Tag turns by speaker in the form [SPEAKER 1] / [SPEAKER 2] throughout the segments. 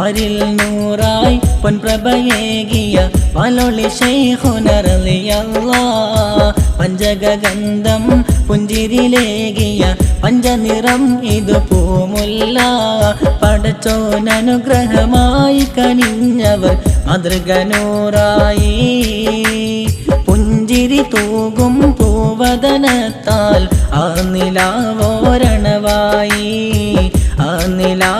[SPEAKER 1] പരിൽ നൂറായി പൊൻപ്രഭയേകിയ പാലൊളി ശൈഹുനറിയല്ല പഞ്ചകഗന്ധം പുഞ്ചിരിലേകിയ പഞ്ചനിറം ഇതു പൂമുല്ല പടച്ചോനനുഗ്രഹമായി കനിഞ്ഞവർ മാതൃകനൂറായി. പുഞ്ചിരി തൂകും പൂവദനത്താൽ ആ നിലാവോരണവായി ആ നിലാവോരണവായി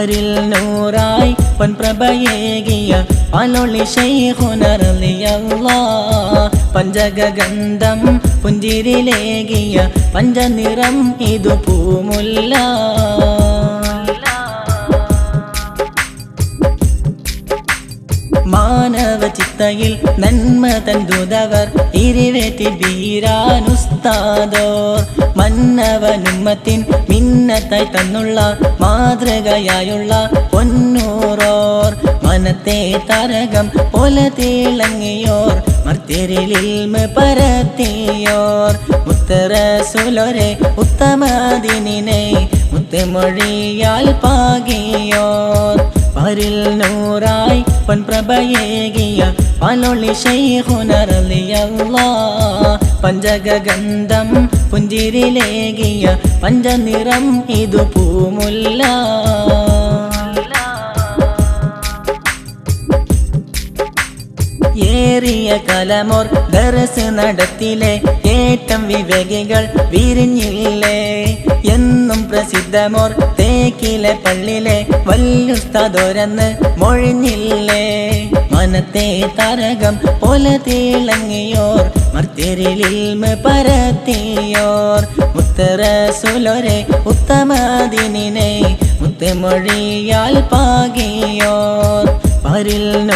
[SPEAKER 1] പരിൽ നൂറായി പൊൻപ്രഭയേകിയ അലൊളി ഷെയ്ഹുനറിയല്ല പഞ്ചഗന്ധം പുഞ്ചിരിലേകിയ പഞ്ചനിറം ഇതു പൂമുല്ല. ചിത്തയിൽ നന്മ തന്തുതവർ ഇരുവേറ്റി വീരാനുസ്താദോ മന്നവനുമ്മത്തിൻ മിന്നത്തായി തന്നുള്ള മാതൃകയായുള്ള പൊന്നൂറോർ. മനത്തെ തരകം പോലെ തിളങ്ങിയോർ മർത്യരിലിൽമ പരത്തിയോർ. മുത്തറസുലരെ ഉത്തമദിനെ മുത്തമൊഴിയാൽ പാകിയോർ. പരിൽ നൂറായി പൊൻപ്രഭയേകിയ പാലൊളി ശൈഹുനറിയല്ല പഞ്ചകഗന്ധം പുഞ്ചിരിലേകിയ പഞ്ചനിറം ഇതു പൂമുല്ല. ഏറിയ കലമോർ ദർസ് നടത്തിലെ ഏറ്റം വിവേകികൾ വിരിഞ്ഞില്ലേ? എന്നും പ്രസിദ്ധമോർ തേക്കിലെ പള്ളിലെ വല്യുസ്തോരെന്ന് മൊഴിഞ്ഞില്ലേ? മനത്തെ തരകം പോലെ തിളങ്ങിയോർ മർത്തിരിലിൽ പരത്തിയോർ മുത്തറസുലൊരെ ഉത്തമദിനെ മുത്തമൊഴിയാൽ പാകിയോർ. പരിൽ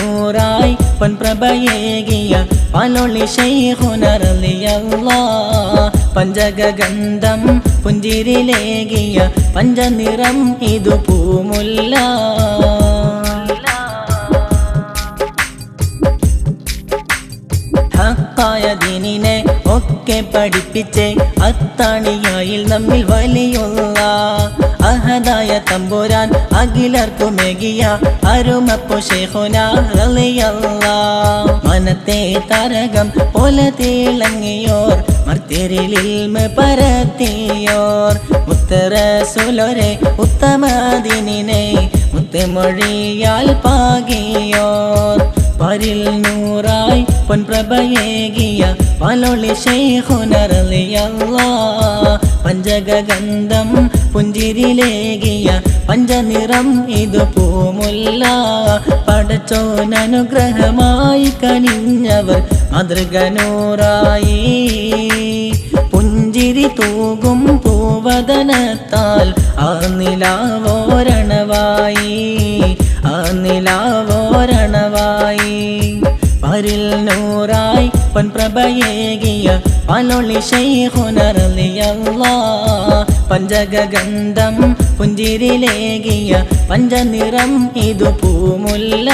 [SPEAKER 1] നൂറായി പൊൻപ്രഭയേകിയ പാലൊളി ശൈഹുനറിയല്ല പഞ്ചകഗന്ധം പുഞ്ചിരിലേകിയ പഞ്ചനിറം ഇതു പൂമുല്ല. ദീനിനെ ഒക്കെ പഠിപ്പിച്ച്. അത്താണിയായിൽ നമ്മിൽ വലിയുള്ള അഹദായ തമ്പുരാൻ അഖിലർക്കുമേകിയ അരുമപ്പു ശേഖുനാളിയല്ല മനത്തെ തരകം പോലെ തിളങ്ങിയോർ മർത്തിരിലിൽ പരത്തിയോർ. മുത്തറസുലരെ ഉത്തമദിനെ മുത്തമൊഴിയാൽ പാകിയോർ. പരിൽ നൂറായി പൊൻപ്രഭയേകിയ പലൊളി ശൈഹുനറിയല്ല പഞ്ചഗന്ധം പുഞ്ചിരിലേകിയ പഞ്ചനിറം ഇത് പൂമുല്ല. പടച്ചോനനുഗ്രഹമായി കനിഞ്ഞവർ മാതൃകനൂറായി. പുഞ്ചിരി തൂകും പൂവദനത്താൽ ആ നിലാവോരണവായി ആ നിലാവോരണവായി പരിൽ നൂറായി പൊൻപ്രഭയേകിയ പനൊളി ശൈഹുനറിയല്ല പഞ്ചകഗന്ധം പുഞ്ചിരിലേകിയ പഞ്ചനിറം ഇതു പൂമുല്ല.